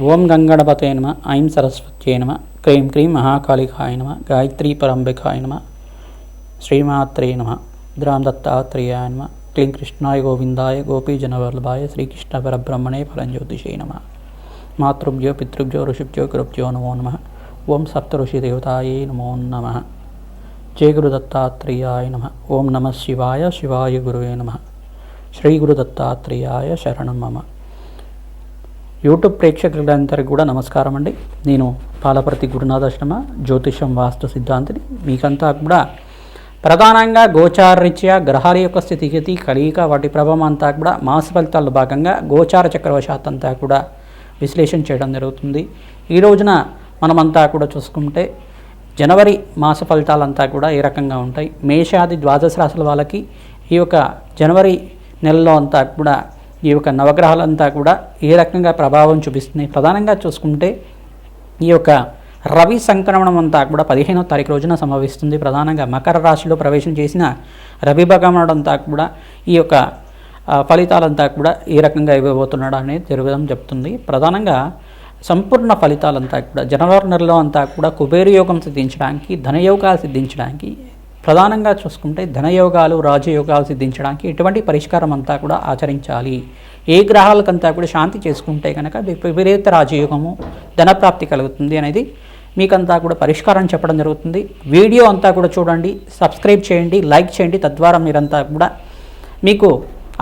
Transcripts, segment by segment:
ఓం గంగణపతే నమ ఐం సరస్వత్యే నమ క్రీం క్రీం మహాకాళికాయ నమ గాయత్రీ పరంబికాయ నమ శ్రీమాత్రే నమ ద్రాం దత్తాత్రేయాయ నమ క్లీం కృష్ణాయ గోవిందాయ గోపీజనవల్లభాయ శ్రీకృష్ణ పరబ్రహ్మణే ఫలంజ్యోతిషే నమ. మాతృభ్యో పితృభ్యో ఋషిభ్యో గురుభ్యో నమో నమ. ఓం సప్తఋషి దేవతాయే నమో. నమ జయ గురుదత్తాత్రేయాయ నమ. ఓం నమ శివాయ శివాయ గురువే నమ. శ్రీ గురుదత్తాత్రేయాయ శరణం మమ. యూట్యూబ్ ప్రేక్షకులందరికీ కూడా నమస్కారం అండి. నేను పాలపర్తి గురునాథాశ్రమ జ్యోతిషం వాస్తు సిద్ధాంతిని. మీకంతా కూడా ప్రధానంగా గోచారరీత్యా గ్రహాల యొక్క స్థితిగతి కలియిక వాటి ప్రభావం అంతా కూడా మాస ఫలితాల్లో భాగంగా గోచార చక్రవశాత్ అంతా కూడా విశ్లేషణ చేయడం జరుగుతుంది. ఈ రోజున మనమంతా కూడా చూసుకుంటే జనవరి మాస ఫలితాలంతా కూడా ఏ రకంగా ఉంటాయి? మేషాది ద్వాదశ రాశుల వాళ్ళకి ఈ యొక్క జనవరి నెలలో అంతా కూడా ఈ యొక్క నవగ్రహాలంతా కూడా ఏ రకంగా ప్రభావం చూపిస్తున్నాయి? ప్రధానంగా చూసుకుంటే ఈ యొక్క రవి సంక్రమణం అంతా కూడా పదిహేనో తారీఖు రోజున సంభవిస్తుంది. ప్రధానంగా మకర రాశిలో ప్రవేశం చేసిన రవి భగవానుడు అంతా కూడా ఈ యొక్క ఫలితాలంతా కూడా ఏ రకంగా ఇవ్వబోతున్నాడు అనేది జరగడం చెప్తుంది. ప్రధానంగా సంపూర్ణ ఫలితాలంతా కూడా జనవరి నెలలో అంతా కూడా కుబేర యోగం సిద్ధించడానికి ధనయోగాలు సిద్ధించడానికి ప్రధానంగా చూసుకుంటే ధనయోగాలు రాజయోగాలు సిద్ధించడానికి ఎటువంటి పరిష్కారం అంతా కూడా ఆచరించాలి. ఏ గ్రహాలకంతా కూడా శాంతి చేసుకుంటే కనుక విపరీత రాజయోగము ధనప్రాప్తి కలుగుతుంది అనేది మీకంతా కూడా పరిష్కారం చెప్పడం జరుగుతుంది. వీడియో అంతా కూడా చూడండి సబ్స్క్రైబ్ చేయండి లైక్ చేయండి తద్వారా మీరంతా కూడా మీకు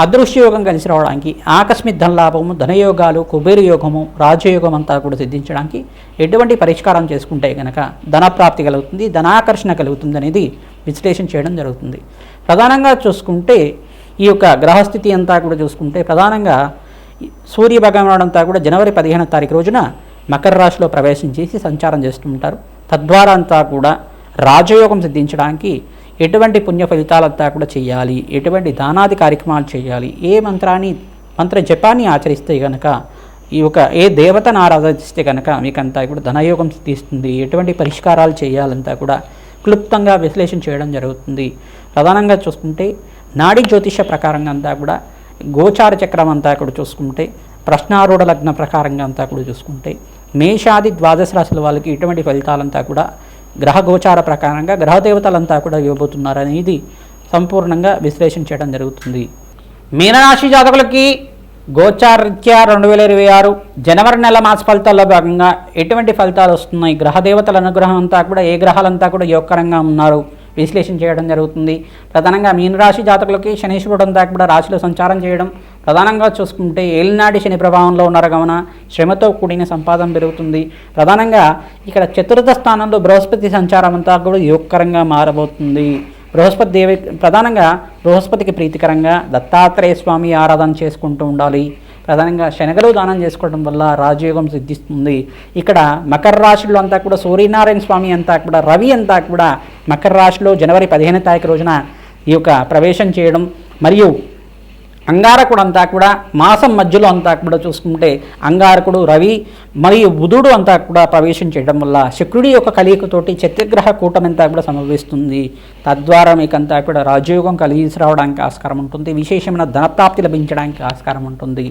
అదృశ్యయోగం కలిసి రావడానికి ఆకస్మిక ధనలాభము ధనయోగాలు కుబేరు యోగము రాజయోగం అంతా కూడా సిద్ధించడానికి ఎటువంటి పరిష్కారం చేసుకుంటే కనుక ధనప్రాప్తి కలుగుతుంది ధనాకర్షణ కలుగుతుంది అనేది విశ్లేషణ చేయడం జరుగుతుంది. ప్రధానంగా చూసుకుంటే ఈ యొక్క గ్రహస్థితి అంతా కూడా చూసుకుంటే ప్రధానంగా సూర్య భగవానుడు అంతా కూడా జనవరి పదిహేను తారీఖు రోజున మకర రాశిలో ప్రవేశం చేసి సంచారం చేస్తూ ఉంటారు. తద్వారా అంతా కూడా రాజయోగం సిద్ధించడానికి ఎటువంటి పుణ్య ఫలితాలంతా కూడా చేయాలి. ఎటువంటి దానాది కార్యక్రమాలు చేయాలి. ఏ మంత్రాన్ని మంత్ర జపాన్ని ఆచరిస్తే కనుక ఈ యొక్క ఏ దేవతను ఆరాధిస్తే కనుక మీకంతా కూడా ధనయోగం సిద్ధిస్తుంది. ఎటువంటి పరిష్కారాలు చేయాలంతా కూడా క్లుప్తంగా విశ్లేషణ చేయడం జరుగుతుంది. ప్రధానంగా చూసుకుంటే నాడీ జ్యోతిష ప్రకారంగా అంతా కూడా గోచార చక్రం అంతా కూడా చూసుకుంటే ప్రశ్నారూఢ లగ్న ప్రకారంగా అంతా కూడా చూసుకుంటే మేషాది ద్వాదశ రాశుల వాళ్ళకి ఇటువంటి ఫలితాలంతా కూడా గ్రహ గోచార ప్రకారంగా గ్రహ దేవతలంతా కూడా ఇవ్వబోతున్నారు అనేది సంపూర్ణంగా విశ్లేషణ చేయడం జరుగుతుంది. మీనరాశి జాతకులకి గోచారీత్యా రెండు వేల ఇరవై ఆరు జనవరి నెల మాస ఫలితాల్లో భాగంగా ఎటువంటి ఫలితాలు వస్తున్నాయి? గ్రహ దేవతల అనుగ్రహం అంతా కూడా ఏ గ్రహాలంతా కూడా యోగకరంగా ఉన్నారు? విశ్లేషణ చేయడం జరుగుతుంది. ప్రధానంగా మీనరాశి జాతకులకి శనీశ్వరుడు అంతా కూడా రాశిలో సంచారం చేయడం ప్రధానంగా చూసుకుంటే ఏలినాటి శని ప్రభావంలో ఉన్నారు కావున శ్రమతో కూడిన సంపాదన పెరుగుతుంది. ప్రధానంగా ఇక్కడ చతుర్థ స్థానంలో బృహస్పతి సంచారం అంతా కూడా యోగకరంగా మారబోతుంది. బృహస్పతి దేవి ప్రధానంగా బృహస్పతికి ప్రీతికరంగా దత్తాత్రేయ స్వామి ఆరాధన చేసుకుంటూ ఉండాలి. ప్రధానంగా శనగలు దానం చేసుకోవడం వల్ల రాజయోగం సిద్ధిస్తుంది. ఇక్కడ మకర రాశిలో అంతా కూడా సూర్యనారాయణ స్వామి అంతా కూడా రవి అంతా కూడా మకర రాశిలో జనవరి పదిహేను తారీఖు రోజున ఈ యొక్క ప్రవేశం చేయడం. మరియు అంగారకుడు అంతా కూడా మాసం మధ్యలో అంతా కూడా చూసుకుంటే అంగారకుడు రవి మరియు బుధుడు అంతా కూడా ప్రవేశం చేయడం వల్ల శుక్రుడి యొక్క కలియకతోటి చతుర్గ్రహ కూటమంతా కూడా సంభవిస్తుంది. తద్వారా మీకంతా కూడా రాజయోగం కలిగించి రావడానికి ఆస్కారం ఉంటుంది. విశేషమైన ధనప్రాప్తి లభించడానికి ఆస్కారం ఉంటుంది.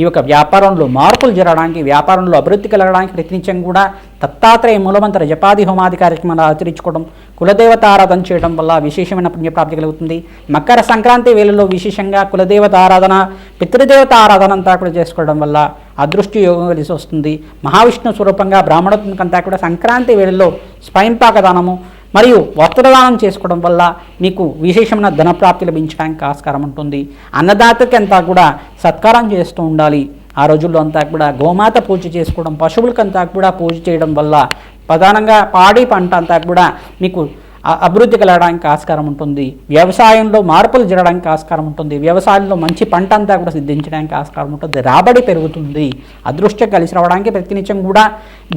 ఈ యొక్క వ్యాపారంలో మార్పులు జరగడానికి వ్యాపారంలో అభివృద్ధి కలగడానికి ప్రయత్నించడం కూడా దత్తాత్రేయ మూలమంత్ర జపాది హోమాది కార్యక్రమాలు ఆచరించుకోవడం కులదేవత ఆరాధన చేయడం వల్ల విశేషమైన పుణ్యప్రాప్తి కలుగుతుంది. మకర సంక్రాంతి వేళలో విశేషంగా కులదేవత ఆరాధన పితృదేవత ఆరాధన అంతా కూడా చేసుకోవడం వల్ల అదృష్టి యోగం కలిసి వస్తుంది. మహావిష్ణు స్వరూపంగా బ్రాహ్మణత్వంకంతా కూడా సంక్రాంతి వేళల్లో స్వయంపాక దానము మరియు వస్త్రదానం చేసుకోవడం వల్ల మీకు విశేషమైన ధనప్రాప్తి లభించడానికి ఆస్కారం ఉంటుంది. అన్నదాతకి అంతా కూడా సత్కారం చేస్తూ ఉండాలి. ఆ రోజుల్లో అంతా కూడా గోమాత పూజ చేసుకోవడం పశువులకంతా కూడా పూజ చేయడం వల్ల ప్రధానంగా పాడి పంట అంతా కూడా మీకు అభివృద్ధి కలగడానికి ఆస్కారం ఉంటుంది. వ్యవసాయంలో మార్పులు జరగడానికి ఆస్కారం ఉంటుంది. వ్యవసాయంలో మంచి పంట అంతా కూడా సిద్ధించడానికి ఆస్కారం ఉంటుంది. రాబడి పెరుగుతుంది. అదృష్టం కలిసి రావడానికి ప్రతినిత్యం కూడా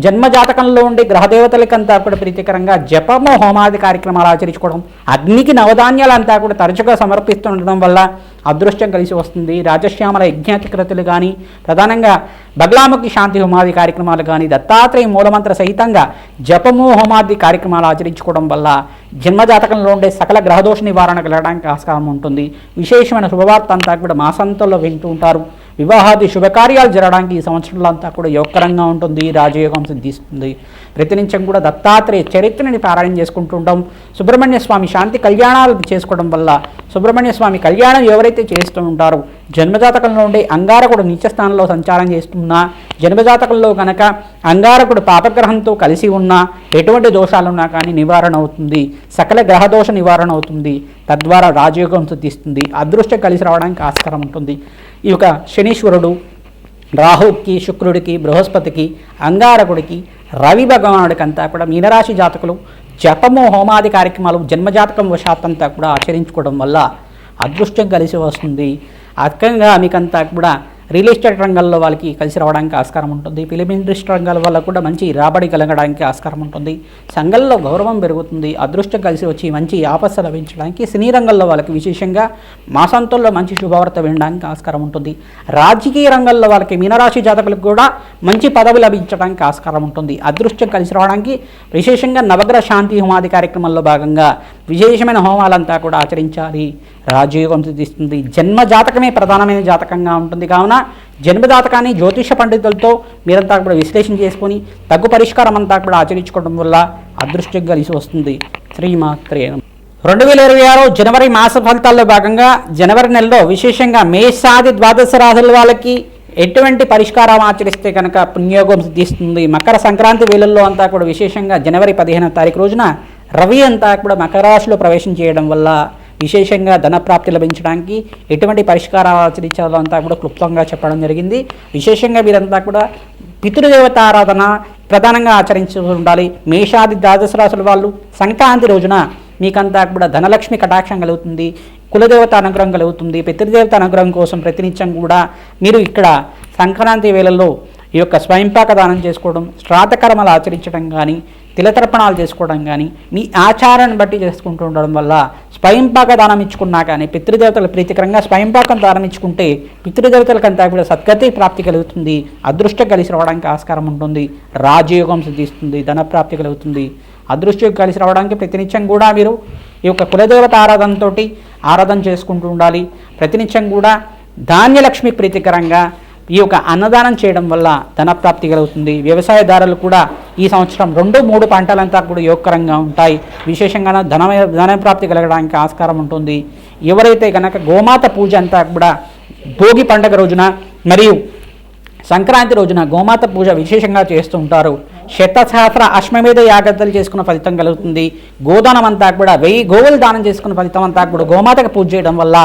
జన్మజాతకంలో ఉండే గ్రహదేవతలకంతా కూడా ప్రీతికరంగా జపము హోమాది కార్యక్రమాలు ఆచరించుకోవడం అగ్నికి నవధాన్యాలంతా కూడా తరచుగా సమర్పిస్తుండడం వల్ల అదృష్టం కలిసి వస్తుంది. రాజశ్యామల యజ్ఞాతికృతులు కానీ ప్రధానంగా బగ్లాముఖి శాంతి హోమాది కార్యక్రమాలు కానీ దత్తాత్రేయ మూలమంత్ర సహితంగా జపము హోమాది కార్యక్రమాలు ఆచరించుకోవడం వల్ల జన్మజాతకంలో ఉండే సకల గ్రహదోష నివారణ కలగడానికి ఆస్కారం ఉంటుంది. విశేషమైన శుభవార్త అంతా కూడా మాసంతంలో వింటూ ఉంటారు. వివాహాది శుభకార్యాలు జరగడానికి ఈ సంవత్సరంలో అంతా కూడా యోగకరంగా ఉంటుంది రాజయోగం సిద్ధిస్తుంది. ప్రతినిత్యం కూడా దత్తాత్రేయ చరిత్రని పారాయణం చేసుకుంటూ ఉంటాం. సుబ్రహ్మణ్య స్వామి శాంతి కళ్యాణాలు చేసుకోవడం వల్ల సుబ్రహ్మణ్య స్వామి కళ్యాణం ఎవరైతే చేస్తూ ఉంటారో జన్మజాతకంలో ఉండే అంగారకుడు నీచస్థానంలో సంచారం చేస్తున్నా జన్మజాతకంలో కనుక అంగారకుడు పాపగ్రహంతో కలిసి ఉన్నా ఎటువంటి దోషాలున్నా కానీ నివారణ అవుతుంది. సకల గ్రహదోష నివారణ అవుతుంది. తద్వారా రాజయోగం సిద్ధిస్తుంది. అదృష్టం కలిసి రావడానికి ఆస్కారం ఉంటుంది. ఈ యొక్క శనీశ్వరుడు రాహుకి శుక్రుడికి బృహస్పతికి అంగారకుడికి రవి భగవానుడికంతా కూడా మీనరాశి జాతకులు జపము హోమాది కార్యక్రమాలు జన్మజాతకం వశాత్తంతా కూడా ఆచరించుకోవడం వల్ల అదృష్టం కలిసి వస్తుంది. అక్కంగా మీకంతా కూడా రియల్ ఎస్టేట్ రంగంలో వాళ్ళకి కలిసి రావడానికి ఆస్కారం ఉంటుంది. ఫిలిం ఇండస్ట్రీ రంగాల వల్ల కూడా మంచి రాబడి కలగడానికి ఆస్కారం ఉంటుంది. సంఘంలో గౌరవం పెరుగుతుంది. అదృష్టం కలిసి వచ్చి మంచి ఆపస్సు లభించడానికి సినీ రంగంలో వాళ్ళకి విశేషంగా మాసాంతంలో మంచి శుభవార్త వినడానికి ఆస్కారం ఉంటుంది. రాజకీయ రంగంలో వాళ్ళకి మీనరాశి జాతకులకు కూడా మంచి పదవి లభించడానికి ఆస్కారం ఉంటుంది. అదృష్టం కలిసి రావడానికి విశేషంగా నవగ్రహ శాంతి హోమాది కార్యక్రమంలో భాగంగా విశేషమైన హోమాలంతా కూడా ఆచరించాలి. రాజయోగం సిద్ధిస్తుంది జన్మ జాతకమే ప్రధానమైన జాతకంగా ఉంటుంది. కావున జన్మ జాతకాన్ని జ్యోతిష పండితులతో మీరంతా కూడా విశ్లేషణ చేసుకొని తగ్గు పరిష్కారం అంతా కూడా ఆచరించుకోవడం వల్ల అదృష్టం కలిసి వస్తుంది. శ్రీమాత్రే రెండు వేల ఇరవై ఆరు జనవరి మాస ఫలితాల్లో భాగంగా జనవరి నెలలో విశేషంగా మేషాది ద్వాదశ రాశుల వాళ్ళకి ఎటువంటి పరిష్కారం ఆచరిస్తే కనుక పుణ్యోగం సిద్ధిస్తుంది. మకర సంక్రాంతి వేళల్లో అంతా కూడా విశేషంగా జనవరి పదిహేనవ తారీఖు రోజున రవి అంతా కూడా మకర రాశిలో ప్రవేశం చేయడం వల్ల విశేషంగా ధన ప్రాప్తి లభించడానికి ఎటువంటి పరిష్కారాలు ఆచరించాలో అంతా కూడా క్లుప్తంగా చెప్పడం జరిగింది. విశేషంగా వీరంతా కూడా పితృదేవత ఆరాధన ప్రధానంగా ఆచరించి ఉండాలి. మేషాది ద్వాదశ రాసుల వాళ్ళు సంక్రాంతి రోజున మీకంతా కూడా ధనలక్ష్మి కటాక్షం కలుగుతుంది. కులదేవత అనుగ్రహం కలుగుతుంది. పితృదేవత అనుగ్రహం కోసం ప్రతినిత్యం కూడా మీరు ఇక్కడ సంక్రాంతి వేళల్లో ఈ యొక్క స్వయంపాక దానం చేసుకోవడం శ్రాతకర్మలు ఆచరించడం కానీ తిలతర్పణాలు చేసుకోవడం కానీ మీ ఆచారాన్ని బట్టి చేసుకుంటూ ఉండడం వల్ల స్వయంపాక దానం ఇచ్చుకున్నా కానీ పితృదేవతల ప్రీతికరంగా స్వయంపాకం దానం ఇచ్చుకుంటే పితృదేవతలకంతా కూడా సద్గతి ప్రాప్తి కలుగుతుంది అదృష్టం కలిసి రావడానికి ఆస్కారం ఉంటుంది రాజయోగం సిద్ధిస్తుంది ధన ప్రాప్తి కలుగుతుంది. అదృష్టం కలిసి రావడానికి ప్రతినిత్యం కూడా మీరు ఈ యొక్క కులదేవత ఆరాధనతోటి ఆరాధన చేసుకుంటూ ఉండాలి. ప్రతినిత్యం కూడా ధాన్యలక్ష్మి ప్రీతికరంగా ఈ యొక్క అన్నదానం చేయడం వల్ల ధనప్రాప్తి కలుగుతుంది. వ్యవసాయదారులు కూడా ఈ సంవత్సరం రెండు మూడు పంటలంతా కూడా యోగకరంగా ఉంటాయి. విశేషంగా ధన ధనప్రాప్తి కలగడానికి ఆస్కారం ఉంటుంది. ఎవరైతే కనుక గోమాత పూజ అంతా కూడా భోగి పండగ రోజున మరియు సంక్రాంతి రోజున గోమాత పూజ విశేషంగా చేస్తూ ఉంటారు శతసహస్ర అశ్వమేధ యాగద్దలు చేసుకున్న ఫలితం కలుగుతుంది. గోదానం అంతా కూడా వెయ్యి గోవులు దానం చేసుకున్న ఫలితం అంతా కూడా గోమాతకు పూజ చేయడం వల్ల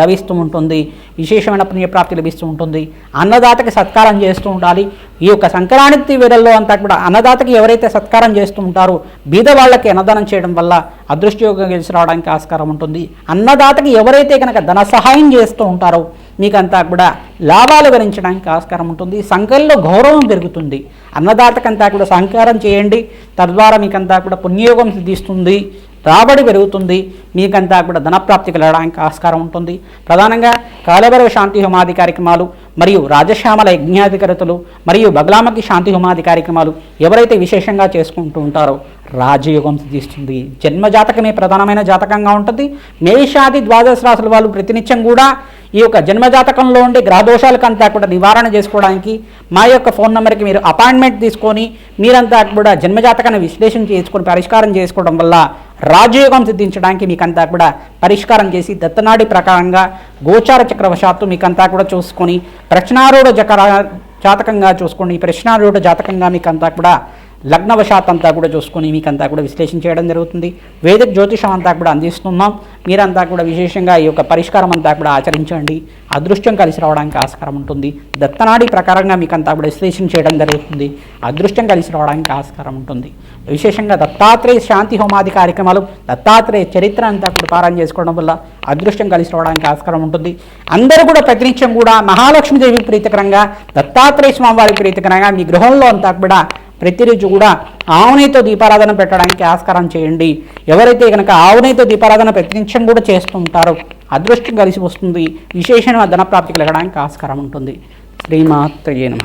లభిస్తూ ఉంటుంది. విశేషమైన పుణ్యప్రాప్తి లభిస్తూ ఉంటుంది. అన్నదాతకి సత్కారం చేస్తూ ఉండాలి. ఈ యొక్క సంక్రాంతి వేళల్లో అంతా కూడా అన్నదాతకి ఎవరైతే సత్కారం చేస్తూ ఉంటారో బీద వాళ్ళకి అన్నదానం చేయడం వల్ల అదృష్టయోగం గెలిచి రావడానికి ఆస్కారం ఉంటుంది. అన్నదాతకి ఎవరైతే కనుక ధన సహాయం చేస్తూ ఉంటారో మీకంతా కూడా లాభాలు గణించడానికి ఆస్కారం ఉంటుంది. సంఖ్యల్లో గౌరవం పెరుగుతుంది. అన్నదాతకంతా కూడా సహకారం చేయండి. తద్వారా మీకంతా కూడా పుణ్యయోగం సిద్ధిస్తుంది. రాబడి పెరుగుతుంది. మీకంతా కూడా ధనప్రాప్తి కలగడానికి ఆస్కారం ఉంటుంది. ప్రధానంగా కాలభైరవ శాంతి హోమాది కార్యక్రమాలు మరియు రాజశ్యామల యజ్ఞాధికారతలు మరియు బగలామకి శాంతి హోమాది కార్యక్రమాలు ఎవరైతే విశేషంగా చేసుకుంటూ ఉంటారో రాజయోగం సిద్ధిస్తుంది. జన్మ జాతకమే ప్రధానమైన జాతకంగా ఉంటుంది. మేషాది ద్వాదశ రాసుల వాళ్ళు ప్రతినిత్యం కూడా ఈ యొక్క జన్మజాతకంలో ఉండే గ్రహదోషాలకంతా కూడా నివారణ చేసుకోవడానికి మా యొక్క ఫోన్ నెంబర్కి మీరు అపాయింట్మెంట్ తీసుకొని మీరంతా కూడా జన్మజాతకాన్ని విశ్లేషణ చేసుకొని పరిష్కారం చేసుకోవడం వల్ల రాజయోగం సిద్ధించడానికి మీకంతా కూడా పరిష్కారం చేసి దత్తనాడి ప్రకారంగా గోచార చక్రవశాత్తు మీకంతా కూడా చూసుకొని ప్రశ్నారూఢ జకర జాతకంగా చూసుకోండి. ప్రశ్నారూఢ జాతకంగా మీకంతా కూడా లగ్నవశాత్ అంతా కూడా చూసుకొని మీకంతా కూడా విశ్లేషణ చేయడం జరుగుతుంది. వేదిక జ్యోతిషం అంతా కూడా అందిస్తున్నాం. మీరంతా కూడా విశేషంగా ఈ యొక్క పరిష్కారం అంతా కూడా ఆచరించండి. అదృష్టం కలిసి రావడానికి ఆస్కారం ఉంటుంది. దత్తనాడి ప్రకారంగా మీకంతా కూడా విశ్లేషణ చేయడం జరుగుతుంది. అదృష్టం కలిసి రావడానికి ఆస్కారం ఉంటుంది. విశేషంగా దత్తాత్రేయ శాంతి హోమాది కార్యక్రమాలు దత్తాత్రేయ చరిత్ర అంతా కూడా పారాయణ చేసుకోవడం వల్ల అదృష్టం కలిసి రావడానికి ఆస్కారం ఉంటుంది. అందరూ కూడా ప్రతినిత్యం కూడా మహాలక్ష్మీదేవి ప్రీతికరంగా దత్తాత్రేయ స్వామివారి ప్రీతికరంగా మీ గృహంలో అంతా కూడా ప్రతిరోజు కూడా ఆవునేతో దీపారాధన పెట్టడానికి ఆస్కారం చేయండి. ఎవరైతే కనుక ఆవునేతో దీపారాధన ప్రతినిత్యం కూడా చేస్తూ ఉంటారో అదృష్టం కలిసి వస్తుంది. విశేషమైన ధనప్రాప్తి కలగడానికి ఆస్కారం ఉంటుంది. శ్రీమాత్రయే నమ.